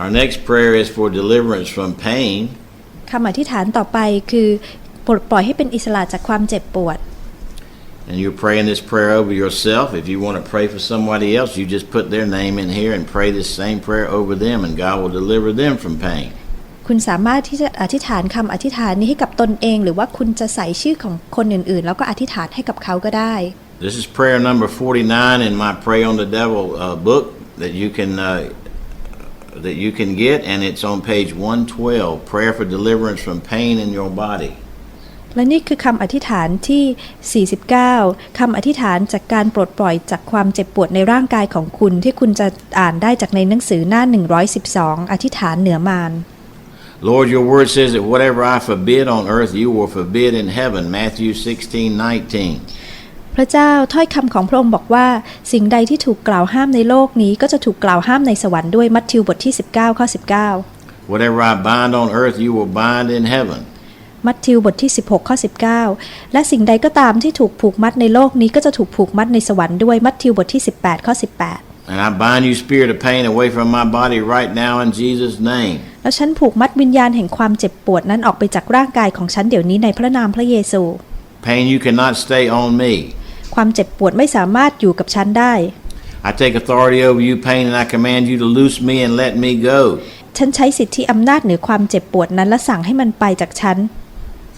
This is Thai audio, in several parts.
Our next prayer is for deliverance from pain. คำอธิษฐานต่อไปคือปลดปล่อยให้เป็นอิสระจากความเจ็บปวด And you're praying this prayer over yourself. If you want to pray for somebody else, you just put their name in here and pray this same prayer over them, and God will deliver them from pain. คุณสามารถที่จะอธิษฐานคำอธิษฐานนี้ให้กับตนเอง หรือว่าคุณจะใส่ชื่อของคนอื่นๆ แล้วก็อธิษฐานให้กับเขาก็ได้ This is prayer number 49 in my Pray on the Devil uh, book that you can uh, that you can get, and it's on page 112. Prayer for deliverance from pain in your body. และนี่คือคำอธิษฐานที่ 49 คำอธิษฐานจากการปลดปล่อยจากความเจ็บปวดในร่างกายของคุณ ที่คุณจะอ่านได้จากในหนังสือหน้า 112 อธิษฐานเหนือมาร Lord, your word says that whatever I forbid on earth, you will forbid in heaven. Matthew 16, 19. พระเจ้าถ้อยคำของพระองค์บอกว่า สิ่งใดที่ถูกกล่าวห้ามในโลกนี้ก็จะถูกกล่าวห้ามในสวรรค์ด้วยมัทธิวบทที่ 19ข้อ19 Whatever I bind on earth, you will bind in heaven. มัทธิวบทที่ 16ข้อ19 และสิ่งใดก็ตามที่ถูกผูกมัดในโลกนี้ก็จะถูกผูกมัดในสวรรค์ด้วยมัทธิวบทที่ 18ข้อ18 And I bind you, spirit of pain, away from my body right now in Jesus' name. แล้วฉันผูกมัดวิญญาณแห่งความเจ็บปวดนั้นออกไปจากร่างกายของฉันเดี๋ยวนี้ในพระนามพระเยซู Pain, you cannot stay on me. ความเจ็บปวดไม่สามารถอยู่กับฉันได้ I take authority over you, pain, and I command you to loose me and let me go. ฉันใช้สิทธิอำนาจเหนือความเจ็บปวดนั้นและสั่งให้มันไปจากฉัน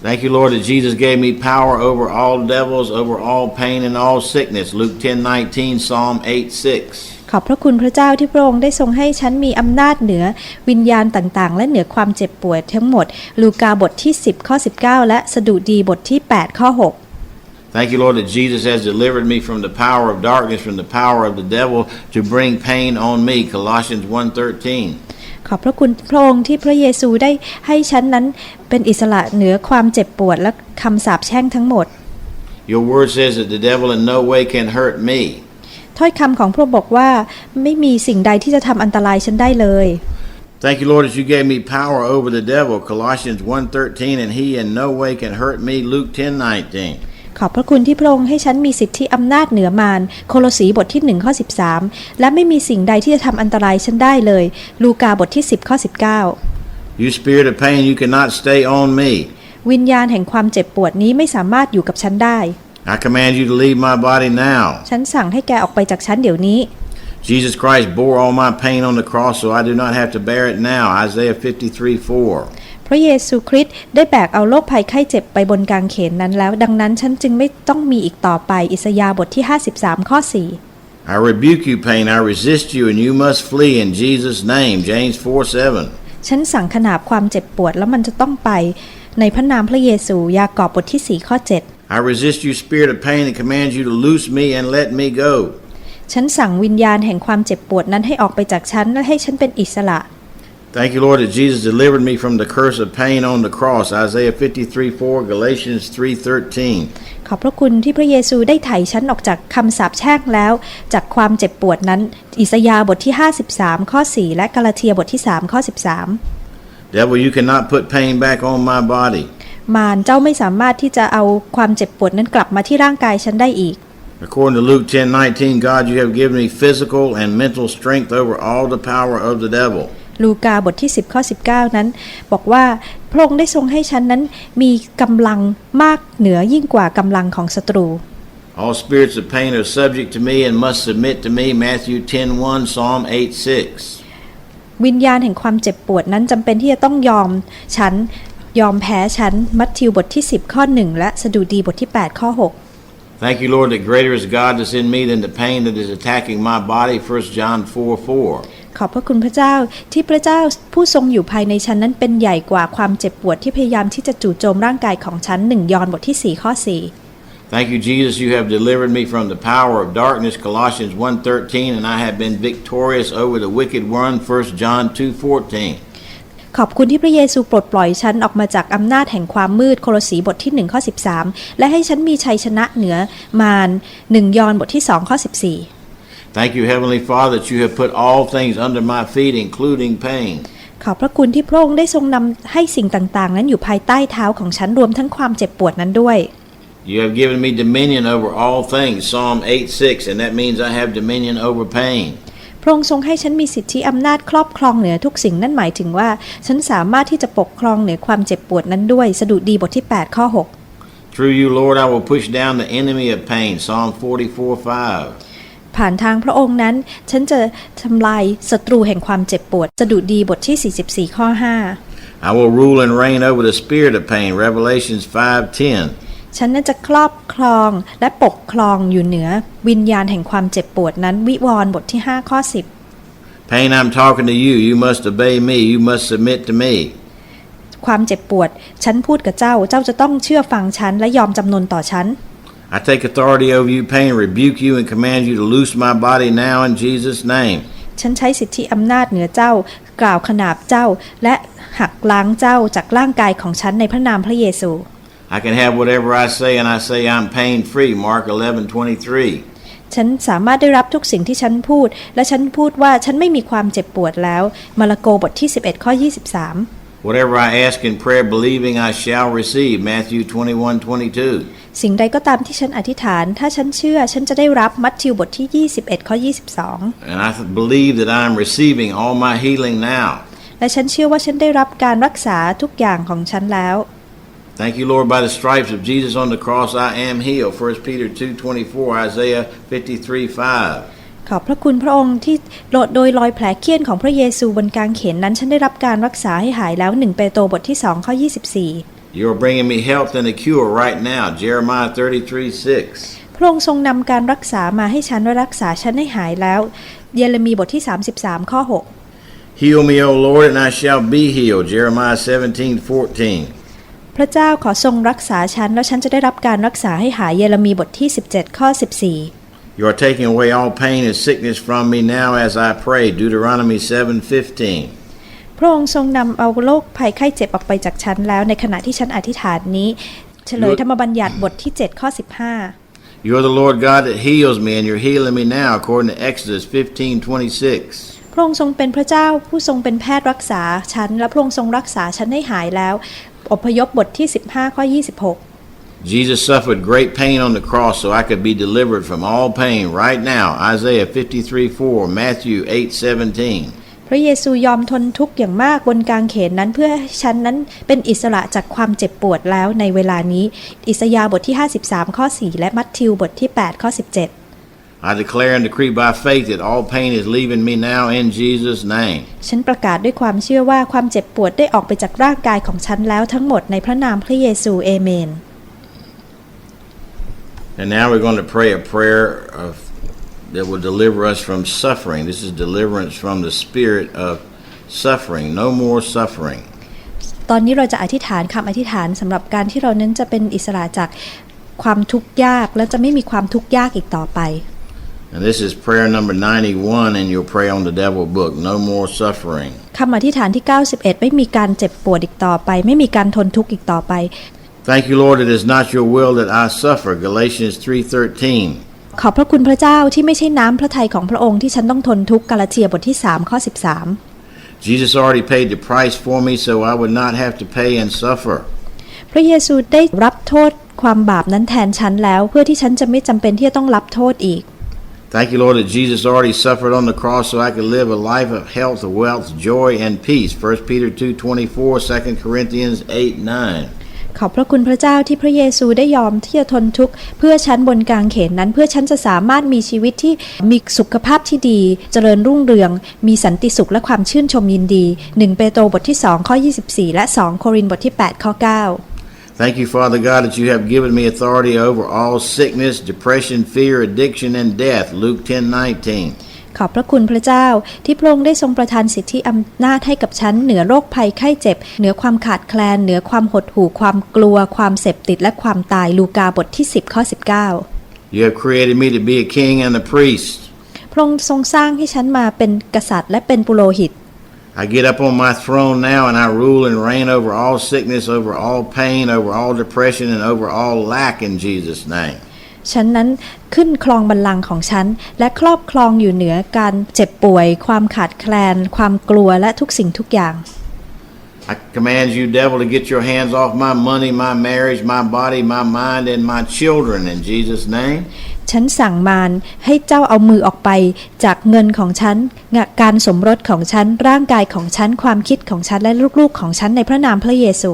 Thank you, Lord, that Jesus gave me power over all devils, over all pain and all sickness. Luke 10 19, Psalm 8 6. ขอบพระคุณพระเจ้าที่พระองค์ได้ทรงให้ฉันมีอำนาจเหนือวิญญาณต่างๆ และเหนือความเจ็บปวดทั้งหมด ลูกาบทที่ 10 ข้อ 19 และสดุดีบทที่ 8 ข้อ Thank you, Lord, that Jesus has delivered me from the power of darkness, from the power of the devil to bring pain on me. Colossians 1 13. 6 ขอบพระคุณพระองค์ที่พระเยซูได้ให้ฉันนั้นเป็นอิสระเหนือความเจ็บปวดและคำสาปแช่งทั้งหมด Your word says that the devil in no way can hurt me. ถ้อยคำของพระองค์บอกว่าไม่มีสิ่งใดที่จะทำอันตรายฉันได้เลย Thank you, Lord, that you gave me power over the devil. Colossians 1:13, and he in no way can hurt me. Luke 10:19. ขอบพระคุณที่พระองค์ให้ฉันมีสิทธิอำนาจเหนือมาร โคโลสีบทที่1ข้อ13 และไม่มีสิ่งใดที่จะทำอันตรายฉันได้เลย ลูกาบทที่ 10ข้อ You spirit of pain, you cannot stay on me. 19วิญญาณแห่งความเจ็บปวดนี้ไม่สามารถอยู่กับฉันได้ I command you to leave my body now. ฉันสั่งให้แกออกไปจากฉันเดี๋ยวนี้ Jesus Christ bore all my pain on the cross, so I do not have to bear it now. Isaiah 53:4. พระเยซูคริสต์ได้แบกเอาโรคภัยไข้เจ็บไปบนกางเขนนั้นแล้ว ดังนั้นฉันจึงไม่ต้องมีอีกต่อไป อิสยาห์บทที่ 53 ข้อ 4 I rebuke you, pain. I resist you, and you must flee in Jesus' name. James 4:7. ฉันสั่งขนาบความเจ็บปวดแล้วมันจะต้องไป ในพระนามพระเยซู ยากอบบทที่ 4 ข้อ 7 I resist you, spirit of pain, and command you to loose me and let me go. ฉันสั่งวิญญาณแห่งความเจ็บปวดนั้นให้ออกไปจากฉันและให้ฉันเป็นอิสระ Thank you, Lord, that Jesus delivered me from the curse of pain on the cross. Isaiah 53:4, Galatians 3:13. ขอบพระคุณที่พระเยซูได้ไถ่ฉันออกจากคำสาปแช่งแล้ว จากความเจ็บปวดนั้น อิสยาห์บทที่ 53 ข้อ 4 และกาลาเทียบทที่ 3 ข้อ Devil, you cannot put pain back on my body. 13 มารเจ้าไม่สามารถที่จะเอาความเจ็บปวดนั้นกลับมาที่ร่างกายฉันได้อีก According to Luke 10:19, God, you have given me physical and mental strength over all the power of the devil. ลูกาบทที่ 10 ข้อ 19 นั้น บอกว่าพระองค์ได้ทรงให้ฉันนั้นมีกำลังมากเหนือยิ่งกว่ากำลังของศัตรู All spirits of pain are subject to me and must submit to me. Matthew 10:1, Psalm 8:6. วิญญาณแห่งความเจ็บปวดนั้นจำเป็นที่จะต้องยอมฉันยอมแพ้ฉันมัทธิวบทที่ 10 ข้อ 1 และสดุดีบทที่ 8 ข้อ 6 Thank you, Lord, that greater is God that's in me than the pain that is attacking my body. 1 John 4:4. ขอบพระคุณพระเจ้าที่พระเจ้าผู้ทรงอยู่ภายในฉันนั้นเป็นใหญ่กว่าความเจ็บปวดที่พยายามที่จะจู่โจมร่างกายของฉันหนึ่งยอห์นบทที่4ข้อ Thank you, Jesus, you have delivered me from the power of darkness. Colossians 1:13, and I have been victorious over the wicked one. 1 John 2:14. 4ขอบคุณที่พระเยซูปลดปล่อยฉันออกมาจากอำนาจแห่งความมืดโคโลสีบทที่1ข้อ13 และให้ฉันมีชัยชนะเหนือมารหนึ่งยอห์นบทที่2ข้อ14 Thank you, Heavenly Father, that you have put all things under my feet, including pain. ขอบพระคุณที่พระองค์ได้ทรงนำให้สิ่งต่างๆ นั้นอยู่ภายใต้เท้าของฉันรวมทั้งความเจ็บปวดนั้นด้วย You have given me dominion over all things. Psalm 8 6, and that means I have dominion over pain. พระองค์ทรงให้ฉันมีสิทธิอำนาจครอบครองเหนือทุกสิ่งนั่นหมายถึงว่า ฉันสามารถที่จะปกครองเหนือความเจ็บปวดนั้นด้วย สดุดีบทที่ 8 ข้อ Through you, Lord, I will push down the enemy of pain. Psalm 44 5. 6ผ่านทางพระองค์นั้น ฉันจะทำลายศัตรูแห่งความเจ็บปวดสดุดีบทที่ 44 ข้อ 5 I will rule and reign over the spirit of pain. Revelations 5:10. ฉันนั้นจะครอบครองและปกครองอยู่เหนือวิญญาณแห่งความเจ็บปวดนั้นวิวรณ์บทที่ 5 ข้อ 10 Pain, I'm talking to you. You must obey me. You must submit to me. ความเจ็บปวด ฉันพูดกับเจ้า เจ้าจะต้องเชื่อฟังฉันและยอมจำนนต่อฉัน I take authority over you, pain, rebuke you, and command you to loose my body now in Jesus' name. ฉันใช้สิทธิอำนาจเหนือเจ้า กล่าวขนาบเจ้า และหักล้างเจ้าจากร่างกายของฉันในพระนามพระเยซู I can have whatever I say, and I say I'm pain free. Mark 11:23. ฉันสามารถได้รับทุกสิ่งที่ฉันพูด และฉันพูดว่าฉันไม่มีความเจ็บปวดแล้ว มาระโกบทที่ 11 ข้อ 23 Whatever I ask in prayer, believing I shall receive. Matthew 21:22. สิ่งใดก็ตามที่ฉันอธิษฐาน ถ้าฉันเชื่อ ฉันจะได้รับมัทธิวบทที่ 21 ข้อ 22 And I th- believe that I'm receiving all my healing now. และฉันเชื่อว่าฉันได้รับการรักษาทุกอย่างของฉันแล้ว Thank you, Lord, by the stripes of Jesus on the cross, I am healed. 1 Peter 2:24, Isaiah 53:5. ขอบพระคุณพระองค์ที่โดยรอยแผลเคี้ยนของพระเยซูบนกางเขนนั้นฉันได้รับการรักษาให้หายแล้ว1เปโตรบทที่2ข้อ24 You're bringing me health and a cure right now. Jeremiah 33:6. พระองค์ทรงนำการรักษามาให้ฉันและรักษาฉันให้หายแล้ว เยเรมีบทที่ 33 ข้อ Heal me, O Lord, and I shall be healed. Jeremiah 17:14. 6พระเจ้าขอทรงรักษาฉัน แล้วฉันจะได้รับการรักษาให้หายเยเรมีบทที่ 17 ข้อ 14 You are taking away all pain and sickness from me now as I pray. Deuteronomy 7:15. พระองค์ทรงนำเอาโรคภัยไข้เจ็บออกไปจากฉันแล้วในขณะที่ฉันอธิษฐานนี้ เฉลยธรรมบัญญัติบทที่ 7 ข้อ 15 You are the Lord God that heals me, and you're healing me now, according to Exodus 15:26. พระองค์ทรงเป็นพระเจ้าผู้ทรงเป็นแพทย์รักษาฉันและพระองค์ทรงรักษาฉันให้หายแล้ว อพยพบทที่ 15 ข้อ 26 Jesus suffered great pain on the cross so I could be delivered from all pain right now. Isaiah 53:4, Matthew 8:17. พระเยซูยอมทนทุกข์อย่างมากบนกางเขนนั้นเพื่อให้ฉันนั้นเป็นอิสระจากความเจ็บปวดแล้วในเวลานี้ อิสยาห์บทที่ 53 ข้อ 4 และมัทธิวบทที่ 8 ข้อ 17 I declare and decree by faith that all pain is leaving me now in Jesus' name. ฉันประกาศด้วยความเชื่อว่าความเจ็บปวดได้ออกไปจากร่างกายของฉันแล้วทั้งหมดในพระนามพระเยซูเอเมน And now we're going to pray a prayer of, that will deliver us from suffering. This is deliverance from the spirit of suffering. No more suffering. ตอนนี้เราจะอธิษฐานคำอธิษฐานสำหรับการที่เรานั้นจะเป็นอิสระจากความทุกข์ยาก และจะไม่มีความทุกข์ยากอีกต่อไป And this is prayer number 91 in your Pray on the Devil book. No more suffering. คำอธิษฐานที่ 91 ไม่มีการเจ็บปวดอีกต่อไป ไม่มีการทนทุกข์อีกต่อไป Thank you, Lord, it is not your will that I suffer. Galatians 3:13. ขอบพระคุณพระเจ้าที่ไม่ใช่น้ำพระทัยของพระองค์ที่ฉันต้องทนทุกข์กาลาเทียบทที่ 3 ข้อ Jesus already paid the price for me so I would not have to pay and suffer. 13 พระเยซูได้รับโทษความบาปนั้นแทนฉันแล้ว เพื่อที่ฉันจะไม่จำเป็นที่จะต้องรับโทษอีก Thank you, Lord, that Jesus already suffered on the cross so I could live a life of health, of wealth, joy, and peace. 1 Peter 2.24, 2 Corinthians 8.9. ขอบพระคุณพระเจ้าที่พระเยซูได้ยอมที่จะทนทุกข์เพื่อฉันบนกางเขนนั้น เพื่อฉันจะสามารถมีชีวิตที่มีสุขภาพที่ดี เจริญรุ่งเรือง มีสันติสุขและความชื่นชมยินดี 1 เปโตรบทที่ 2 ข้อ 24 และ 2 โครินธ์บทที่ 8 ข้อ 9 Thank you, Father God, that you have given me authority over all sickness, depression, fear, addiction, and death. Luke 10.19. ขอบพระคุณพระเจ้า ที่พระองค์ได้ทรงประทานสิทธิอำนาจให้กับฉันเหนือโรคภัยไข้เจ็บ เหนือความขาดแคลน เหนือความหดหู่ความกลัว ความเสพติดและความตายลูกาบทที่ 10ข้อ19 You have created me to be a king and a priest. พระองค์ทรงสร้างให้ฉันมาเป็นกษัตริย์และเป็นปุโรหิต I get up on my throne now and I rule and reign over all sickness, over all pain, over all depression, and over all lack in Jesus' name. ฉันนั้นขึ้นครองบัลลังก์ของฉัน และครอบครองอยู่เหนือการเจ็บป่วย ความขาดแคลน ความกลัวและทุกสิ่งทุกอย่าง I command you, devil, to get your hands off my money, my marriage, my body, my mind, and my children in Jesus' name. ฉันสั่งมารให้เจ้าเอามือออกไปจากเงินของฉันงะการสมรสของฉัน ร่างกายของฉัน ความคิดของฉัน และลูกๆของฉันในพระนามพระเยซู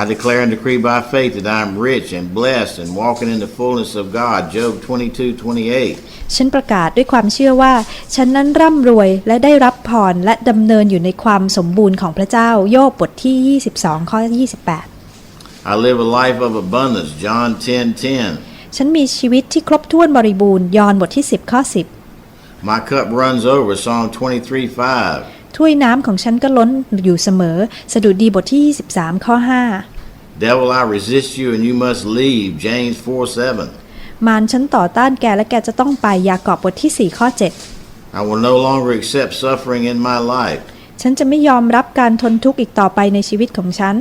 I declare and decree by faith that I am rich and blessed and walking in the fullness of God. Job 22 28. ฉันประกาศด้วยความเชื่อว่า ฉันนั้นร่ำรวยและได้รับพรและดำเนินอยู่ในความสมบูรณ์ของพระเจ้า โยบบทที่ 22 ข้อ 28 I live a life of abundance. John 10 10. ฉันมีชีวิตที่ครบถ้วนบริบูรณ์ ยอห์นบทที่ 10 ข้อ My cup runs over. Psalm 23 5. 10 ถ้วยน้ำของฉันก็ล้นอยู่เสมอ สดุดีบทที่ 23 ข้อ Devil, I resist you and you must leave. James 4 7. 5มารฉันต่อต้านแกและแกจะต้องไปยากอบบทที่ 4 ข้อ I will no longer accept suffering in my life. 7ฉันจะไม่ยอมรับการทนทุกข์อีกต่อไปในชีวิตของฉัน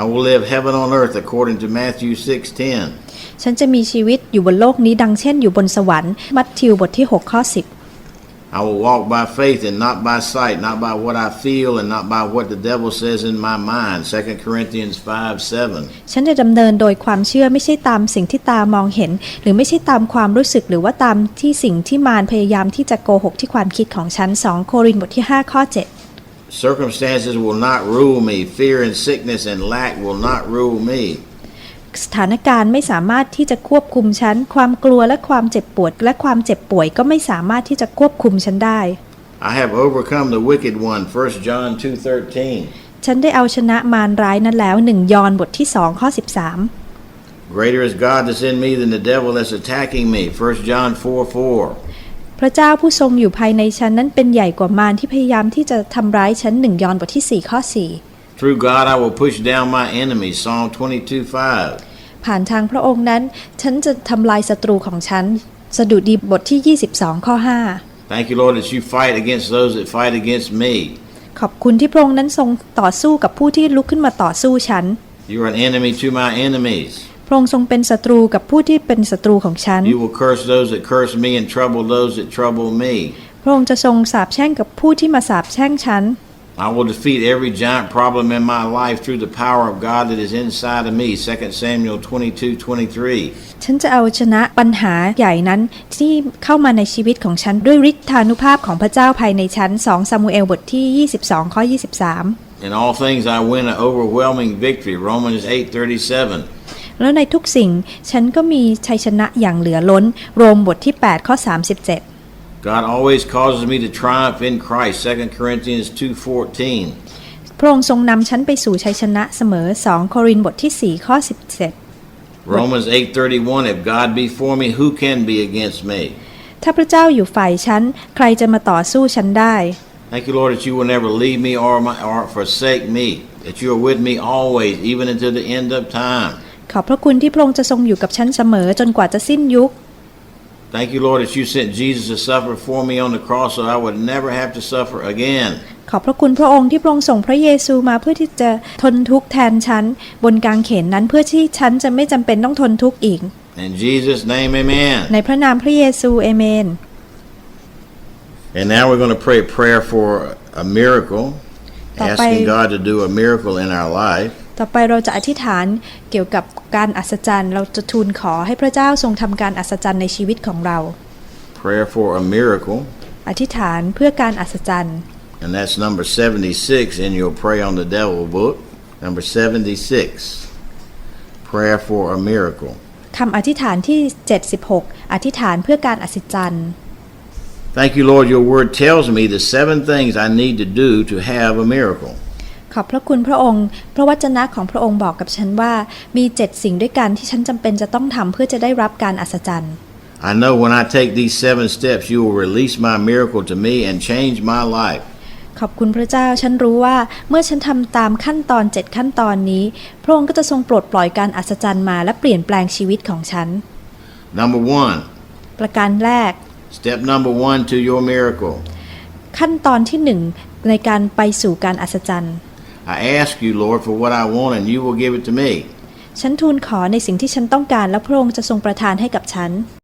I will live heaven on earth according to Matthew 6 10. ฉันจะมีชีวิตอยู่บนโลกนี้ดังเช่นอยู่บนสวรรค์ มัทธิวบทที่ 6 ข้อ 10 I will walk by faith and not by sight, not by what I feel and not by what the devil says in my mind. 2 Corinthians 5 7. ฉันจะดำเนินโดยความเชื่อไม่ใช่ตามสิ่งที่ตามองเห็น หรือไม่ใช่ตามความรู้สึกหรือว่าตามที่สิ่งที่มารพยายามที่จะโกหกที่ความคิดของฉัน 2 โครินธ์บทที่ 5 ข้อ Circumstances will not rule me. Fear and sickness and lack will not rule me. 7สถานการณ์ไม่สามารถที่จะควบคุมฉัน ความกลัวและความเจ็บปวด และความเจ็บป่วยก็ไม่สามารถที่จะควบคุมฉันได้ I have overcome the wicked one. 1 John 2:13. ฉันได้เอาชนะมารร้ายนั้นแล้ว1ยอห์นบทที่2ข้อ13 Greater is God that's in me than the devil that's attacking me. 1 John 4 4. พระเจ้าผู้ทรงอยู่ภายในฉันนั้นเป็นใหญ่กว่ามารที่พยายามที่จะทำร้ายฉัน1ยอห์นบทที่4ข้อ4 Through God I will push down my enemies. Psalm 22 5. ผ่านทางพระองค์นั้น ฉันจะทำลายศัตรูของฉัน สดุดีบทที่ 22 ข้อ Thank you, Lord, that you fight against those that fight against me. 5ขอบคุณที่พระองค์นั้นทรงต่อสู้กับผู้ที่ลุกขึ้นมาต่อสู้ฉัน You are an enemy to my enemies. พระองค์ทรงเป็นศัตรูกับผู้ที่เป็นศัตรูของฉัน You will curse those that curse me and trouble those that trouble me. พระองค์จะทรงสาปแช่งกับผู้ที่มาสาปแช่งฉัน I will defeat every giant problem in my life through the power of God that is inside of me. 2 Samuel 22 23. ฉันจะเอาชนะปัญหาใหญ่นั้นที่เข้ามาในชีวิตของฉันด้วยฤทธานุภาพของพระเจ้าภายในฉัน 2 ซามูเอลบทที่ 22 ข้อ 23 In all things I win an overwhelming victory. Romans 8 37. แล้วในทุกสิ่งฉันก็มีชัยชนะอย่างเหลือล้น โรมบทที่ 8 ข้อ 37 God always causes me to triumph in Christ. 2 Corinthians 2 พระองค์ทรงนำฉันไปสู่ชัยชนะเสมอ 2 โครินธ์บทที่ 4 ข้อ 14. Romans 8:31 If God be for me, who can be against me? 17 ถ้าพระเจ้าอยู่ฝ่ายฉัน ใครจะมาต่อสู้ฉันได้ Thank you, Lord, that you will never leave me or, my, or forsake me, that you are with me always, even until the end of time. ขอบพระคุณที่พระองค์จะทรงอยู่กับฉันเสมอจนกว่าจะสิ้นยุค Thank you, Lord, that you sent Jesus to suffer for me on the cross so I would never have to suffer again. ขอบพระคุณพระองค์ที่พระองค์ส่งพระเยซูมาเพื่อที่จะทนทุกข์แทนฉัน บนกางเขนนั้นเพื่อที่ฉันจะไม่จำเป็นต้องทนทุกข์อีก In Jesus' name, amen. ในพระนามพระเยซูเอเมน And now we're going to pray a prayer for a miracle,ต่อไป asking God to do a miracle in our life. ต่อไปเราจะอธิษฐานเกี่ยวกับการอัศจรรย์ เราจะทูลขอให้พระเจ้าทรงทำการอัศจรรย์ในชีวิตของเรา Prayer for a miracle. อธิษฐานเพื่อการอัศจรรย์ And that's number 76 in your Pray on the Devil book. Number 76. Prayer for a miracle. คำอธิษฐานที่ 76 อธิษฐานเพื่อการอัศจรรย์ Thank you, Lord. Your word tells me the seven things I need to do to have a miracle. ขอบพระคุณพระองค์ พระวจนะของพระองค์บอกกับฉันว่า มีเจ็ดสิ่งด้วยกันที่ฉันจำเป็นจะต้องทำเพื่อจะได้รับการอัศจรรย์ I know when I take these seven steps, you will release my miracle to me and change my life. ขอบคุณพระเจ้า ฉันรู้ว่าเมื่อฉันทำตามขั้นตอนเจ็ดขั้นตอนนี้ พระองค์ก็จะทรงปลดปล่อยการอัศจรรย์มาและเปลี่ยนแปลงชีวิตของฉัน Number one, ประการแรก step number one to your miracle. ขั้นตอนที่หนึ่งในการไปสู่การอัศจรรย์ I ask you, Lord, for what I want, and you will give it to me. ฉันทูลขอในสิ่งที่ฉันต้องการและพระองค์จะทรงประทานให้กับฉัน